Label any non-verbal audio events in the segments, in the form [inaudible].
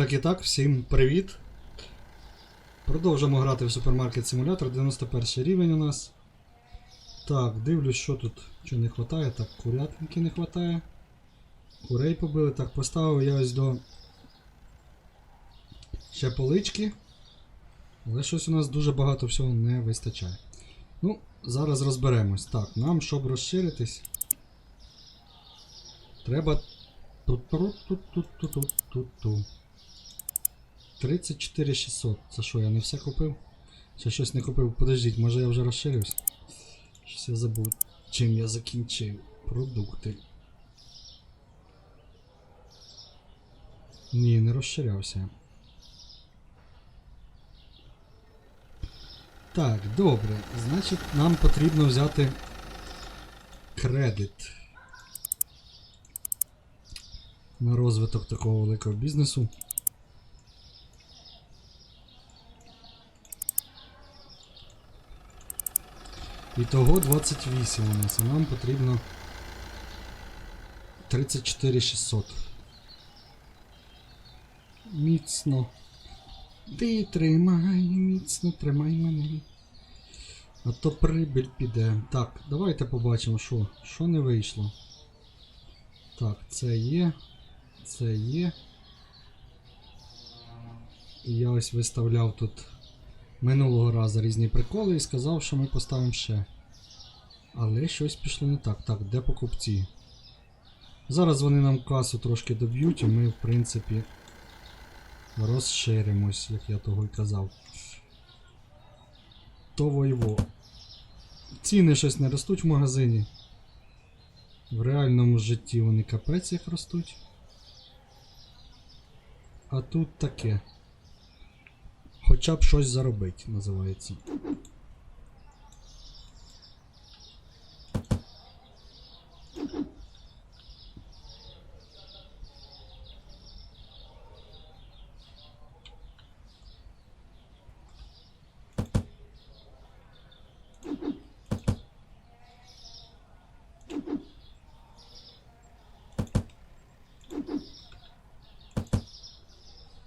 Так і так, всім привіт. Продовжуємо грати в супермаркет симулятор, 91 рівень у нас. Так, дивлюсь, що тут що не вистачає. Так, курятинки не вистачає. Курей побили. Так, поставив я ось до ще полички. Але щось у нас дуже багато всього не вистачає. Ну, зараз розберемось. Так, нам, щоб розширитись, треба. Ту-ту-ту-ту-ту-ту-ту. 34 600. Це що, я не все купив? Ще щось не купив. Подождіть, може я вже розширився? Щось я забув, чим я закінчив. Продукти. Ні, не розширявся. Так, добре. Значить, нам потрібно взяти кредит на розвиток такого великого бізнесу. Ітого 28 у нас, а нам потрібно 34 600. Міцно. Ти тримай, міцно тримай мене. А то прибиль піде. Так, давайте побачимо, що, що не вийшло. Так, це є. Це є. І я ось виставляв тут минулого разу різні приколи і сказав, що ми поставимо ще. Але щось пішло не так. Так, де покупці? Зараз вони нам касу трошки доб'ють, і ми, в принципі, розширимось, як я того й казав. То войво. Ціни щось не ростуть в магазині. В реальному житті вони капець як ростуть. А тут таке. Хоча б щось заробить, називається.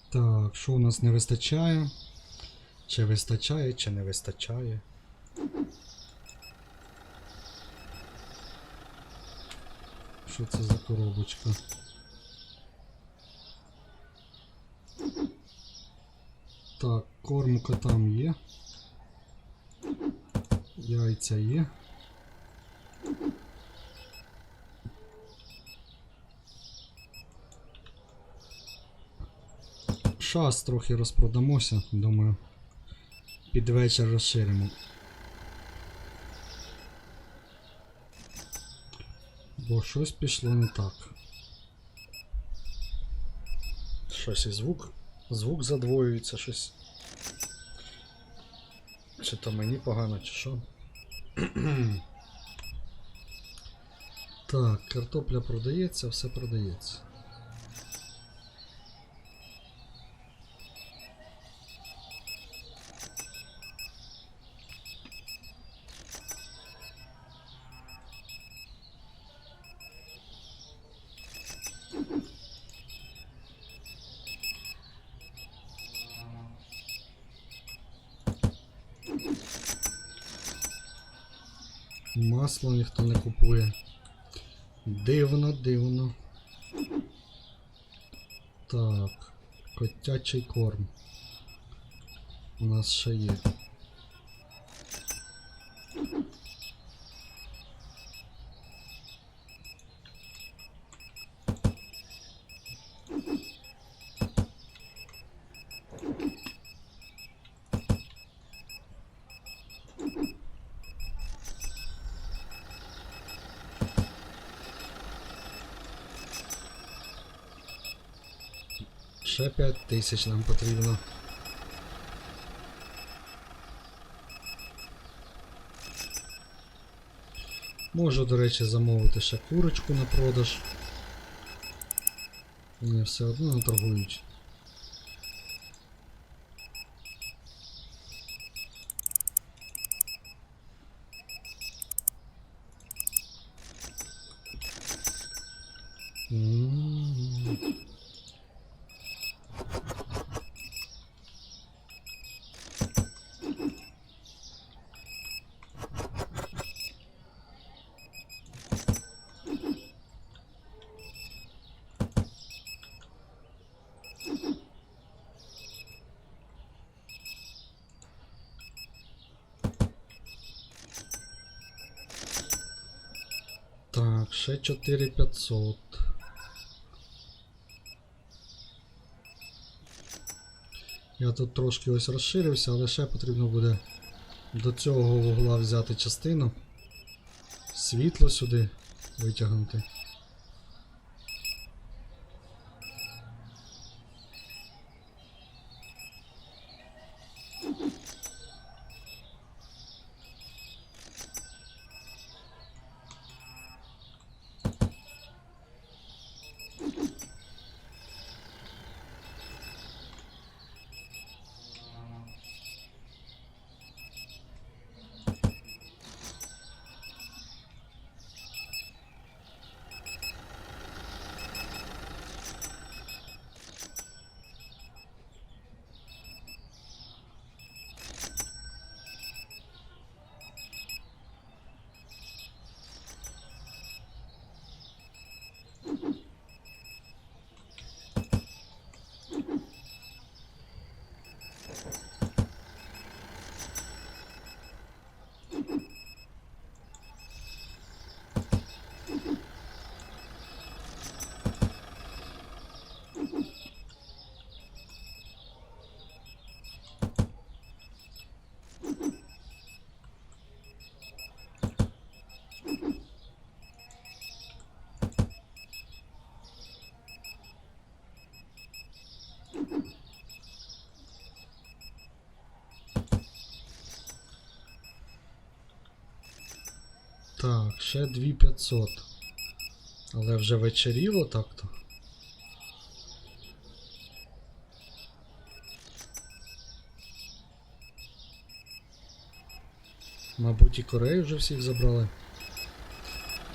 Так, що у нас не вистачає? Чи вистачає, чи не вистачає? Що це за коробочка? Так, корм котам є. Яйця є. Шас трохи розпродамося, думаю. Під вечір розширимо. Бо щось пішло не так. Щось і звук. Звук задвоюється, щось. Чи то мені погано, чи що. [clears throat] так, картопля продається, все продається. Масло ніхто не купує. Дивно, дивно. Так, котячий корм. У нас ще є. Ще 5 тисяч нам потрібно. Можу, до речі, замовити ще курочку на продаж. Вони все одно не 4500. Я тут трошки ось розширився, але ще потрібно буде до цього вугла взяти частину. Світло сюди витягнути. Так, ще 2500. Але вже вечеріло так-то. Мабуть, і корей вже всіх забрали.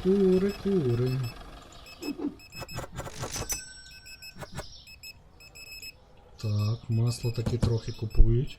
Кури, кури. Так, масло таки трохи купують.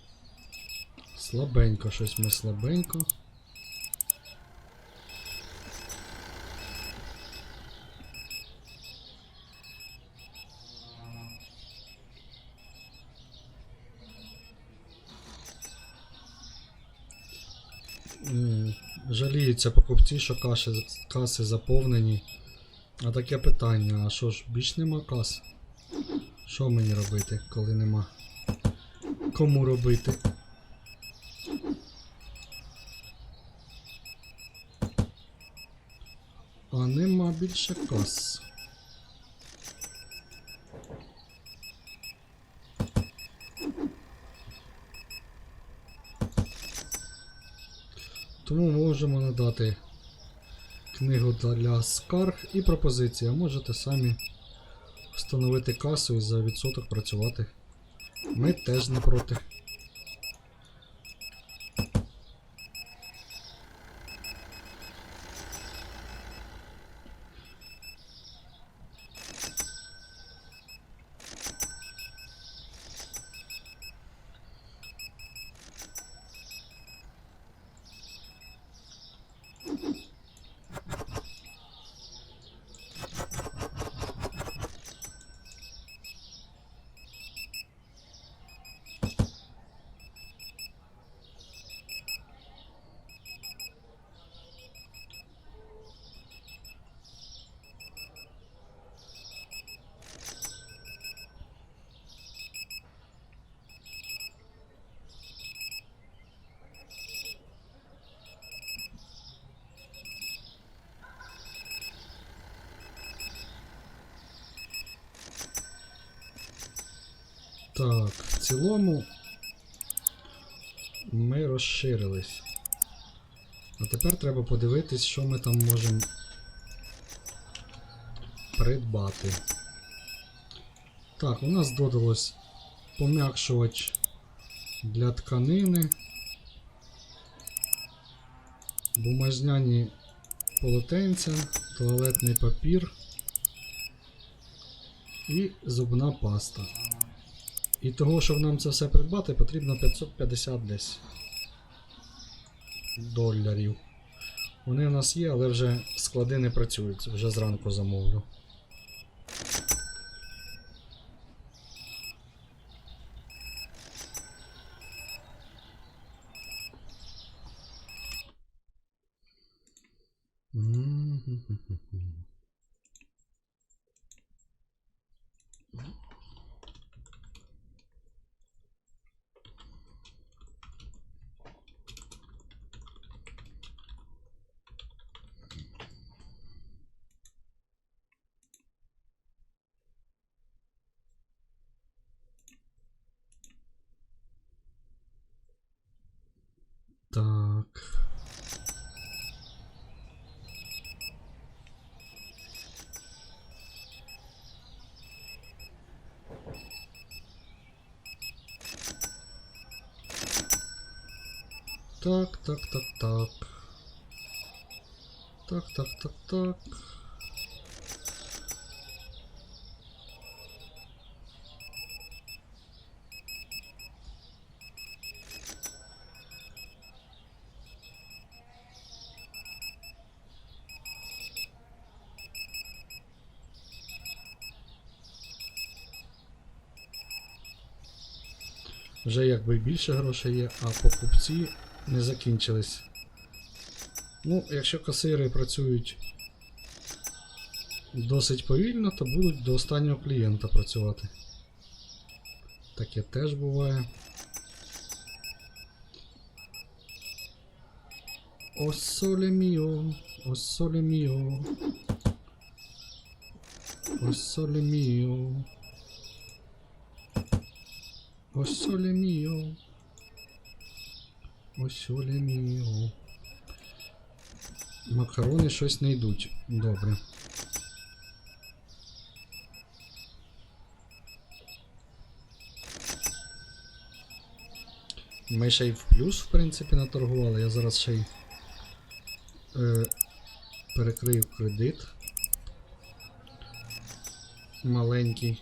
Слабенько, щось ми слабенько. Жаліються покупці, що каші, каси заповнені. А таке питання, а що ж, більш нема кас? Що мені робити, коли нема? Кому робити? А нема більше кас. Тому можемо надати книгу для скарг і пропозиції, а можете самі встановити касу і за відсоток працювати. Ми теж не проти. Так, в цілому ми розширились. А тепер треба подивитись, що ми там можемо придбати. Так, у нас додалось пом'якшувач для тканини. бумажняні полотенця, туалетний папір і зубна паста. І того, щоб нам це все придбати, потрібно 550 десь доларів. Вони у нас є, але вже склади не працюють, вже зранку замовлю. М-м-м-м-м. Так. Так, так, так, так. Так, так, так, так. Вже якби більше грошей є, а покупці не закінчились. Ну, якщо касири працюють досить повільно, то будуть до останнього клієнта працювати. Таке теж буває. О соле міо, о соле міо. О соле міо. О соле міо. О соле міо. Макарони щось не йдуть. Добре. Ми ще й в плюс, в принципі, наторгували. Я зараз ще й е, перекрию кредит. Маленький.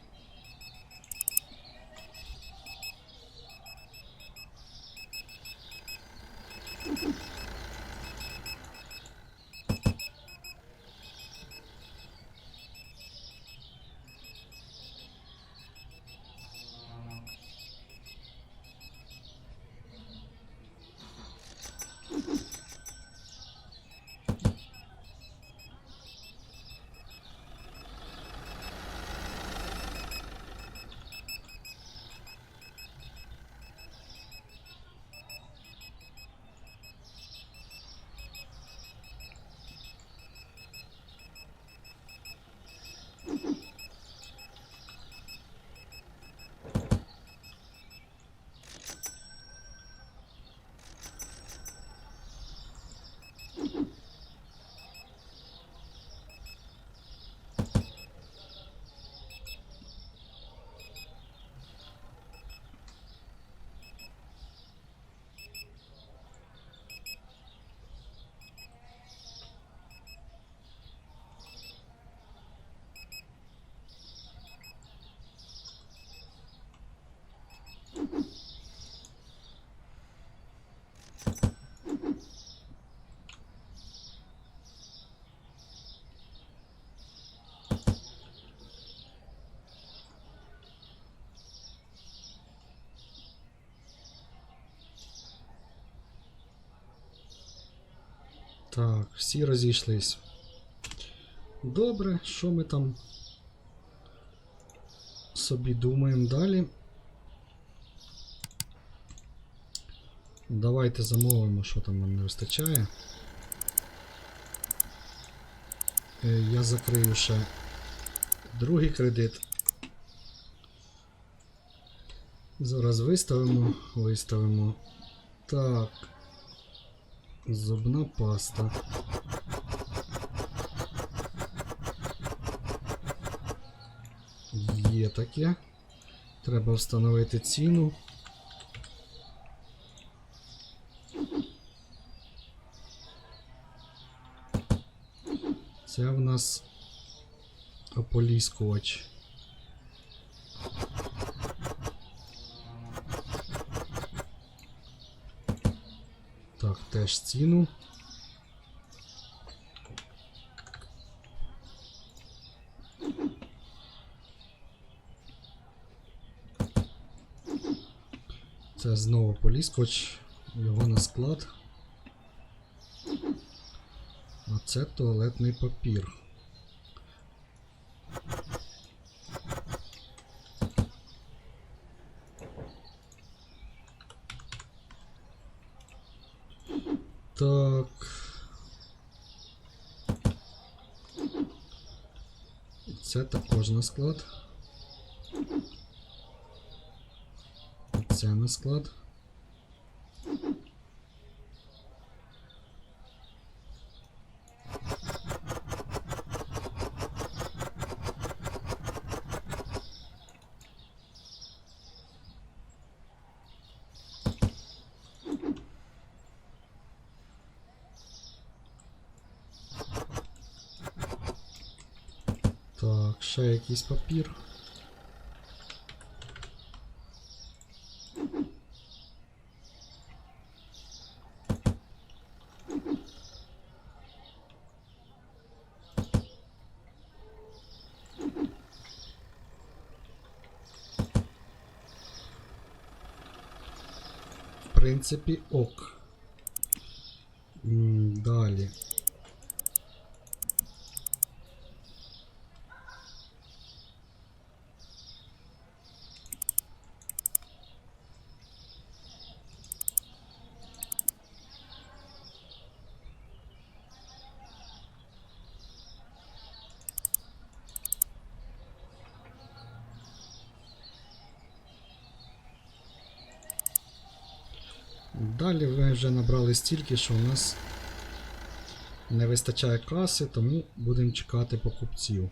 Так, всі розійшлись. Добре, що ми там собі думаємо далі? Давайте замовимо, що там нам не вистачає. Е, Я закрию ще другий кредит. Зараз виставимо, виставимо. Так. Зубна паста. Є таке. Треба встановити ціну. Нас ополіскувач. Так, теж ціну. Це знову поліскоч, його на склад. А це туалетний папір. Так. Це також на склад. Це на склад. Якийсь папір. В принципі, ок. Далі ми вже набрали стільки, що у нас не вистачає каси, тому будемо чекати покупців.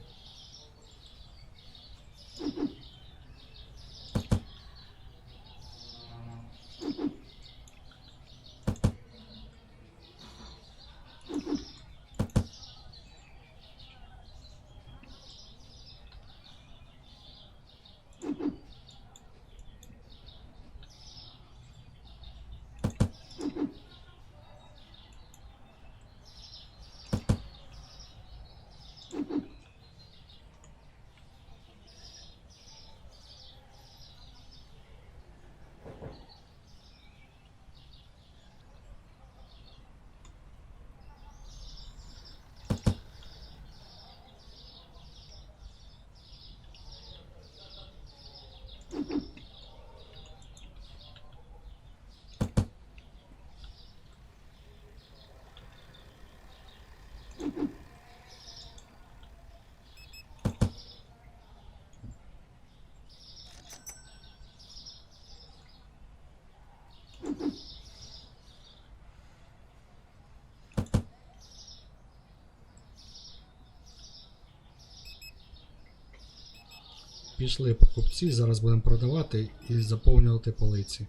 Пішли покупці, зараз будемо продавати і заповнювати полиці.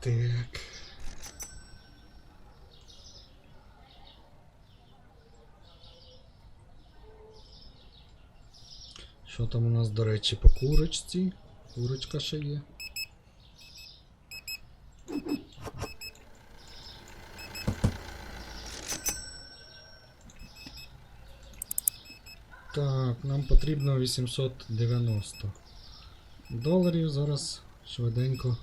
Так. Що там у нас, до речі, по курочці? Курочка ще є. Так, нам потрібно 890 доларів. Зараз швиденько.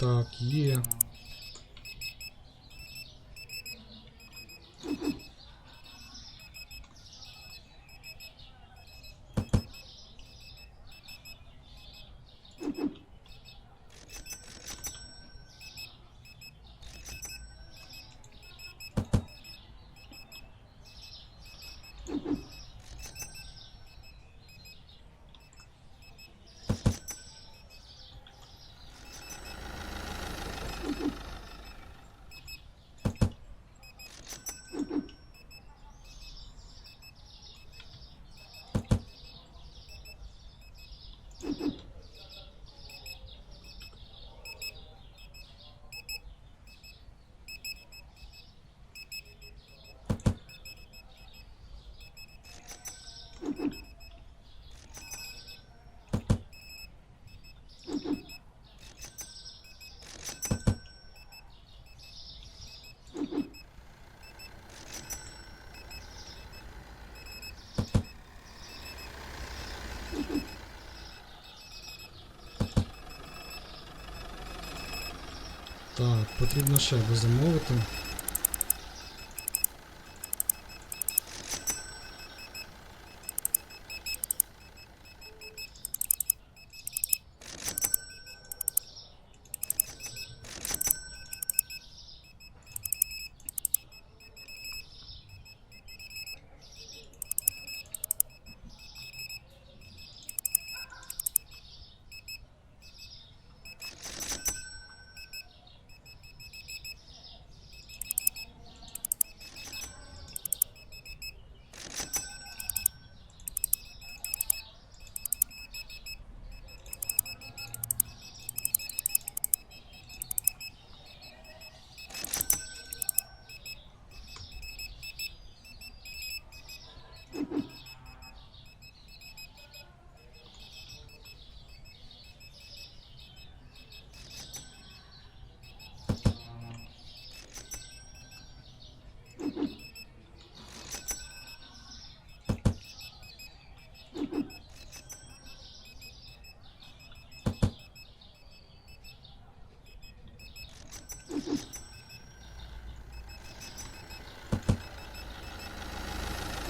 Так, є. Так, потрібно ще дозамовити.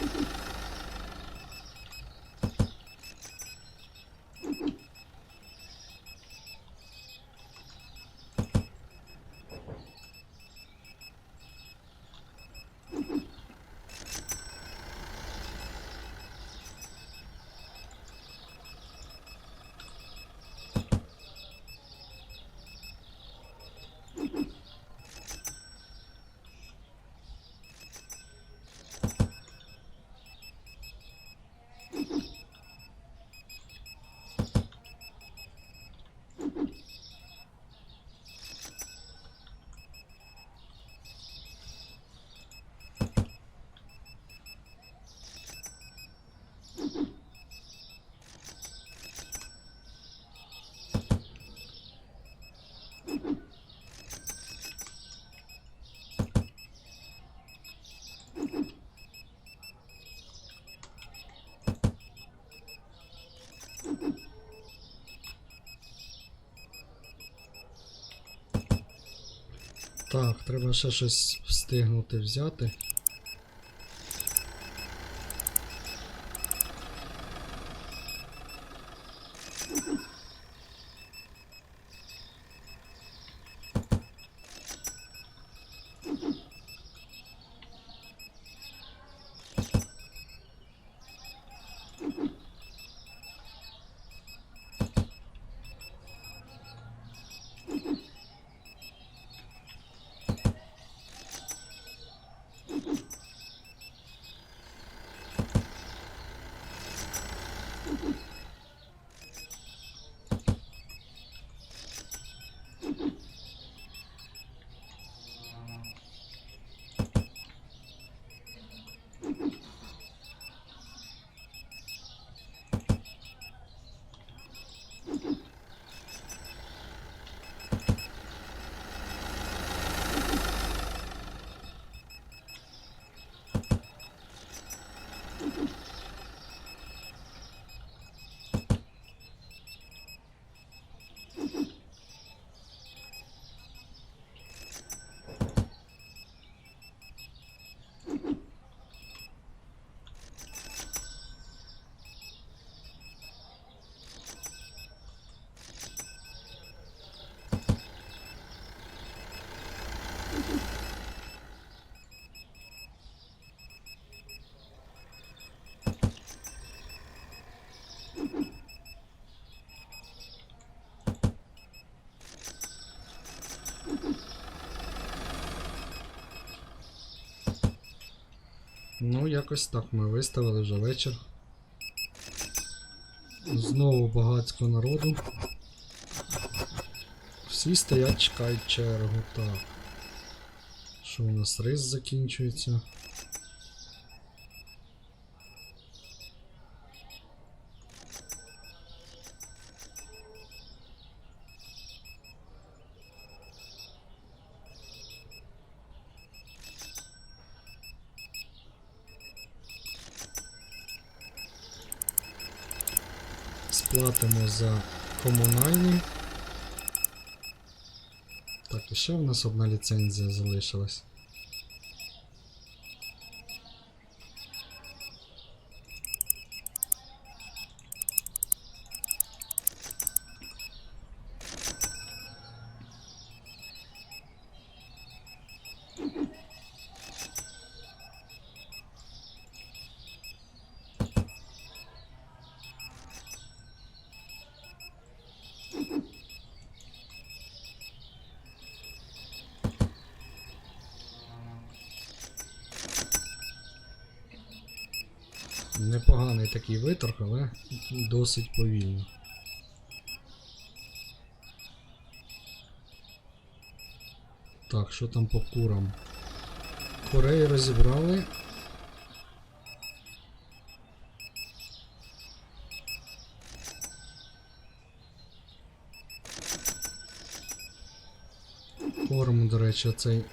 Thank you. Так, треба ще щось встигнути взяти. Ну, якось так ми виставили вже вечір. Знову багатько народу. Всі стоять, чекають чергу. Так. Що у нас рис закінчується? Сплатимо за комунальні. Так, і ще в нас одна ліцензія залишилась. Такий виторг, але досить повільно. Так, що там по курам? Курей розібрали. Корм, до речі, оцей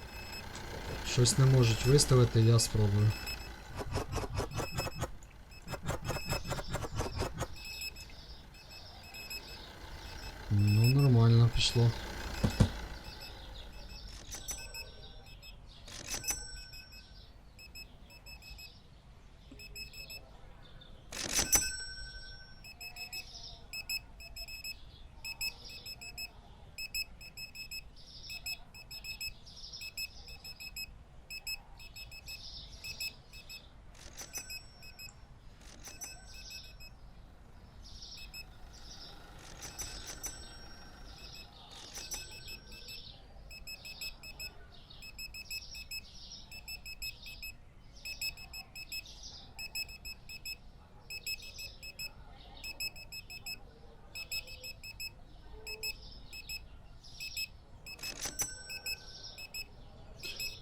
щось не можуть виставити, я спробую. Ну, нормально пішло.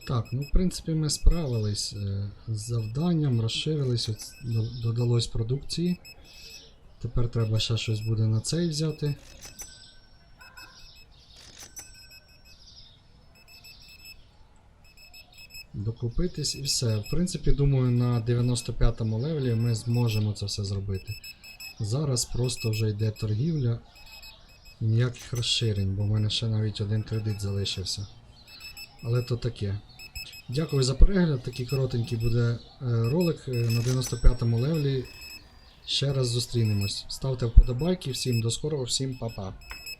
Так, ну в принципі ми справились е, з завданням, розширились, додалось продукції. Тепер треба ще щось буде на цей взяти. Докупитись і все. В принципі, думаю, на 95-му левелі ми зможемо це все зробити. Зараз просто вже йде торгівля. Ніяких розширень, бо в мене ще навіть один кредит залишився. Але то таке. Дякую за перегляд. Такий коротенький буде е, ролик е, на 95-му левлі. Ще раз зустрінемось. Ставте вподобайки. Всім до скорого, всім па-па.